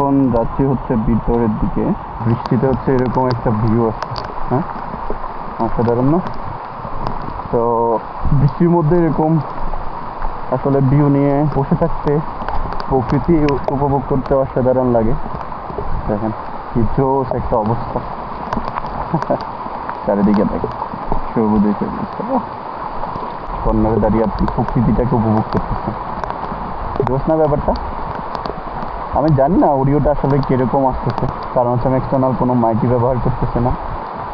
এখন যাচ্ছি হচ্ছে ভিতরের দিকে। বৃষ্টিতে হচ্ছে এরকম একটা ভিউ আছে হ্যাঁ? অসাধারণ না? তো বৃষ্টির মধ্যে এরকম আসলে ভিউ নিয়ে বসে থাকতে প্রকৃতি উপভোগ করতে অসাধারণ লাগে। দেখেন, কি একটা অবস্থা। চারিদিকে দেখেন সবুজে সবুজ কর্নারে দাঁড়িয়ে আপনি প্রকৃতিটাকে উপভোগ করতেছেন। জোস না ব্যাপারটা? আমি জানি না অডিওটা আসলে কীরকম আসতেছে। কারণ হচ্ছে আমি এক্সটার্নাল কোনো মাইকি ব্যবহার করতেছে না।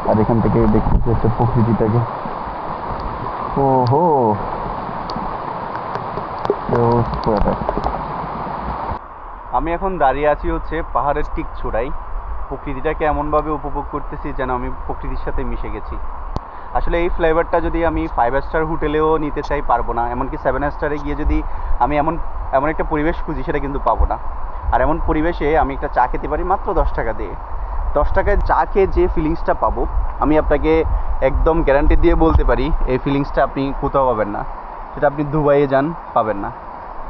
আর এখান থেকে দেখতেছি হচ্ছে প্রকৃতিটাকে। ও হো আমি এখন দাঁড়িয়ে আছি হচ্ছে পাহাড়ের ঠিক চূড়াই প্রকৃতিটাকে এমনভাবে উপভোগ করতেছি যেন আমি প্রকৃতির সাথে মিশে গেছি। আসলে এই ফ্লেভারটা যদি আমি ফাইভ স্টার হোটেলেও নিতে চাই, পারব না। এমনকি সেভেন স্টারে গিয়ে যদি আমি এমন এমন একটা পরিবেশ খুঁজি, সেটা কিন্তু পাবো না। আর এমন পরিবেশে আমি একটা চা খেতে পারি মাত্র দশ টাকা দিয়ে। দশ টাকায় চা খেয়ে যে ফিলিংসটা পাবো, আমি আপনাকে একদম গ্যারান্টি দিয়ে বলতে পারি, এই ফিলিংসটা আপনি কোথাও পাবেন না। সেটা আপনি দুবাইয়ে যান, পাবেন না।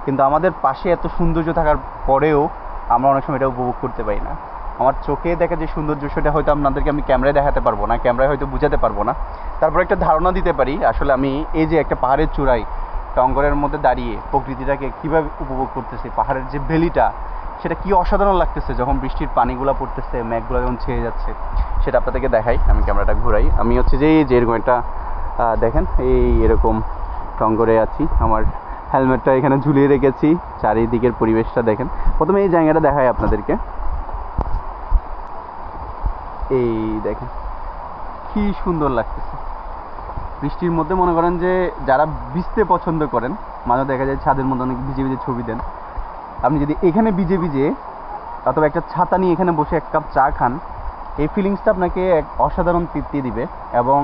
কিন্তু আমাদের পাশে এত সৌন্দর্য থাকার পরেও আমরা অনেক সময় এটা উপভোগ করতে পারি না। আমার চোখে দেখা যে সৌন্দর্য, সেটা হয়তো আপনাদেরকে আমি ক্যামেরায় দেখাতে পারব না ক্যামেরায় হয়তো বুঝাতে পারব না। তারপর একটা ধারণা দিতে পারি, আসলে আমি এই যে একটা পাহাড়ের চূড়ায়, টঙ্গরের মধ্যে দাঁড়িয়ে প্রকৃতিটাকে কীভাবে উপভোগ করতেছি, পাহাড়ের যে ভ্যালিটা সেটা কি অসাধারণ লাগতেছে যখন বৃষ্টির পানিগুলো পড়তেছে, মেঘগুলো যখন ছেয়ে যাচ্ছে, সেটা আপনাদেরকে দেখাই, আমি ক্যামেরাটা ঘুরাই। আমি হচ্ছে যে এই যে এরকম একটা দেখেন, এই এরকম টঙ্গরে আছি, আমার হেলমেটটা এখানে ঝুলিয়ে রেখেছি, চারিদিকের পরিবেশটা দেখেন। প্রথমে এই জায়গাটা দেখাই আপনাদেরকে। এই দেখেন, কি সুন্দর লাগতেছে। বৃষ্টির মধ্যে মনে করেন যে, যারা ভিজতে পছন্দ করেন, মাঝে দেখা যায় ছাদের মধ্যে অনেক ভিজে ভিজে ছবি দেন আপনি যদি এখানে ভিজে ভিজে অথবা একটা ছাতা নিয়ে এখানে বসে এক কাপ চা খান, এই ফিলিংসটা আপনাকে এক অসাধারণ তৃপ্তি দিবে এবং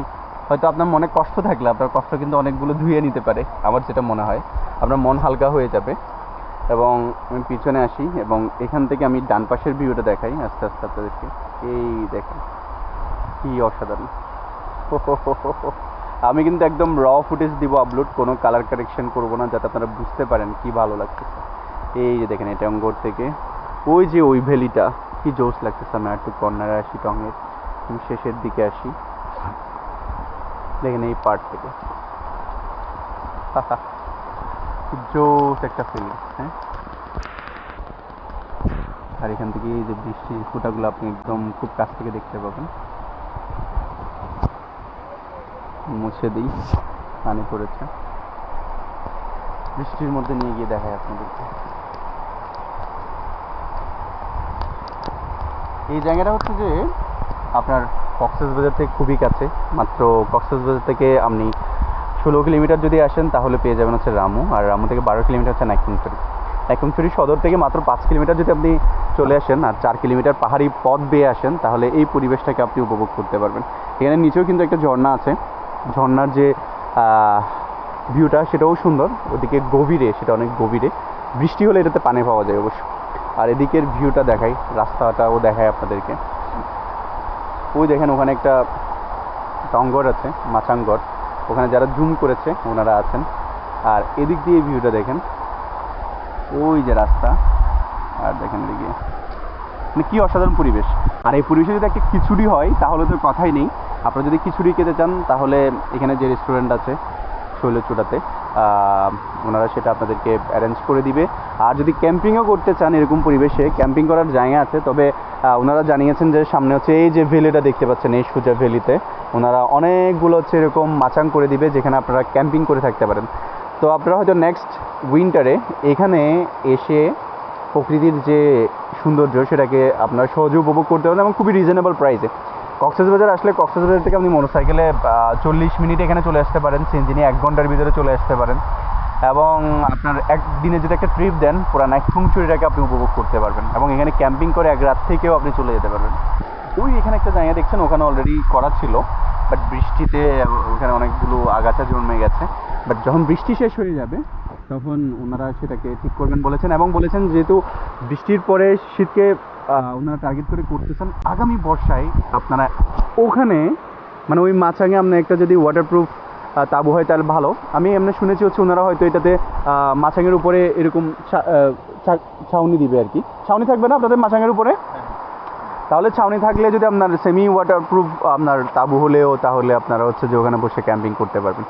হয়তো আপনার মনে কষ্ট থাকলে আপনার কষ্ট কিন্তু অনেকগুলো ধুয়ে নিতে পারে, আমার যেটা মনে হয়। আপনার মন হালকা হয়ে যাবে এবং আমি পিছনে আসি এবং এখান থেকে আমি ডান পাশের ভিউটা দেখাই, আস্তে আস্তে আপনাদেরকে। এই দেখেন, কি অসাধারণ। আমি কিন্তু একদম র ফুটেজ দিব আপলোড কোনো কালার কারেকশন করব না, যাতে আপনারা বুঝতে পারেন কি ভালো লাগতেছে। এই যে দেখেন, এটা অঙ্গর থেকে। ওই যে ওই ভ্যালিটা, কি জোস লাগতেছে আমি একটু কর্নারে আসি টঙের। শেষের দিকে আসি। দেখেন এই পার্ট থেকে। জোস একটা ফিলিং হ্যাঁ? আর এখান থেকে এই যে বৃষ্টির ফুটাগুলো আপনি একদম খুব কাছ থেকে দেখতে পাবেন। মুছে দিই, পানি পড়েছে। বৃষ্টির মধ্যে নিয়ে গিয়ে দেখায় আপনাদেরকে। এই জায়গাটা হচ্ছে যে আপনার কক্সেস বাজার থেকে খুবই কাছে। মাত্র কক্সেস বাজার থেকে আপনি ষোলো কিলোমিটার যদি আসেন, তাহলে পেয়ে যাবেন হচ্ছে রামু। আর রামু থেকে বারো কিলোমিটার হচ্ছে নাইকুমছড়ি নাইকুমছড়ি সদর থেকে মাত্র পাঁচ কিলোমিটার যদি আপনি চলে আসেন, আর চার কিলোমিটার পাহাড়ি পথ বেয়ে আসেন, তাহলে এই পরিবেশটাকে আপনি উপভোগ করতে পারবেন। এখানে নিচেও কিন্তু একটা ঝর্ণা আছে। ঝর্ণার যে ভিউটা সেটাও সুন্দর। ওদিকে গভীরে, সেটা অনেক গভীরে। বৃষ্টি হলে এটাতে পানি পাওয়া যায় অবশ্য। আর এদিকের ভিউটা দেখাই, রাস্তাটাও দেখায় আপনাদেরকে। ওই দেখেন ওখানে একটা টঙ্গর আছে মাচাঙ্গর ওখানে যারা জুম করেছে, ওনারা আছেন। আর এদিক দিয়ে ভিউটা দেখেন, ওই যে রাস্তা। আর দেখেন এদিকে মানে কী অসাধারণ পরিবেশ। আর এই পরিবেশে যদি একটা খিচুড়ি হয়, তাহলে তো কথাই নেই। আপনারা যদি খিচুড়ি খেতে চান, তাহলে এখানে যে রেস্টুরেন্ট আছে, শৈলচূড়াতে ওনারা সেটা আপনাদেরকে অ্যারেঞ্জ করে দিবে। আর যদি ক্যাম্পিংও করতে চান এরকম পরিবেশে ক্যাম্পিং করার জায়গা আছে, তবে ওনারা জানিয়েছেন যে সামনে হচ্ছে এই যে ভ্যালিটা দেখতে পাচ্ছেন, এই সোজা ভ্যালিতে ওনারা অনেকগুলো হচ্ছে এরকম মাচাং করে দিবে, যেখানে আপনারা ক্যাম্পিং করে থাকতে পারেন। তো আপনারা হয়তো নেক্সট উইন্টারে এখানে এসে প্রকৃতির যে সৌন্দর্য, সেটাকে আপনার সহজে উপভোগ করতে পারেন এবং খুবই রিজনেবল প্রাইসে কক্সবাজার আসলে কক্সবাজার থেকে আপনি মোটরসাইকেলে চল্লিশ মিনিট এখানে চলে আসতে পারেন সিনজিনি এক ঘণ্টার ভিতরে চলে আসতে পারেন। এবং আপনার একদিনে যদি একটা ট্রিপ দেন, পুরা নাইকুংচুরিটাকে আপনি উপভোগ করতে পারবেন। এবং এখানে ক্যাম্পিং করে এক রাত থেকেও আপনি চলে যেতে পারবেন। ওই এখানে একটা জায়গা দেখছেন, ওখানে অলরেডি করা ছিল বাট বৃষ্টিতে ওখানে অনেকগুলো আগাছা জন্মে গেছে। বাট যখন বৃষ্টি শেষ হয়ে যাবে, তখন ওনারা সেটাকে ঠিক করবেন বলেছেন। এবং বলেছেন যেহেতু বৃষ্টির পরে শীতকে ওনারা টার্গেট করে করতেছেন। আগামী বর্ষায় আপনারা ওখানে মানে ওই মাছাঙে আপনি একটা যদি ওয়াটারপ্রুফ তাঁবু হয় তাহলে ভালো। আমি এমনি শুনেছি হচ্ছে ওনারা হয়তো এটাতে আহ, মাচাঙের উপরে এরকম ছাউনি দিবে আর কি। ছাউনি থাকবে না আপনাদের মাছাঙের উপরে? তাহলে ছাউনি থাকলে যদি আপনার সেমি ওয়াটারপ্রুফ আপনার তাঁবু হলেও তাহলে আপনারা হচ্ছে যে ওখানে বসে ক্যাম্পিং করতে পারবেন।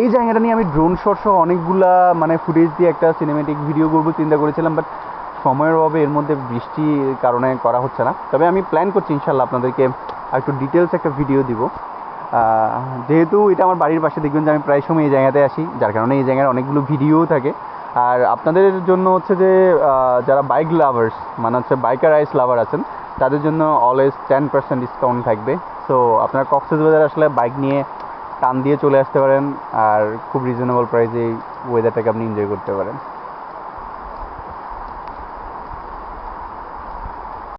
এই জায়গাটা নিয়ে আমি ড্রোন সহ অনেকগুলা মানে ফুটেজ দিয়ে একটা সিনেমেটিক ভিডিও করব চিন্তা করেছিলাম বাট সময়ের অভাবে এর মধ্যে বৃষ্টির কারণে করা হচ্ছে না। তবে আমি প্ল্যান করছি ইনশাল্লাহ আপনাদেরকে একটু ডিটেলস একটা ভিডিও দিব। যেহেতু এটা আমার বাড়ির পাশে, দেখবেন যে আমি প্রায় সময় এই জায়গাতে আসি যার কারণে এই জায়গায় অনেকগুলো ভিডিও থাকে। আর আপনাদের জন্য হচ্ছে যে যারা বাইক লাভার্স মানে হচ্ছে বাইকার আইস লাভার আছেন, তাদের জন্য অলওয়েজ টেন পার্সেন্ট ডিসকাউন্ট থাকবে। সো আপনারা কক্সেস বাজার আসলে বাইক নিয়ে টান দিয়ে চলে আসতে পারেন, আর খুব রিজনেবল প্রাইসে এই ওয়েদারটাকে আপনি এনজয় করতে পারেন।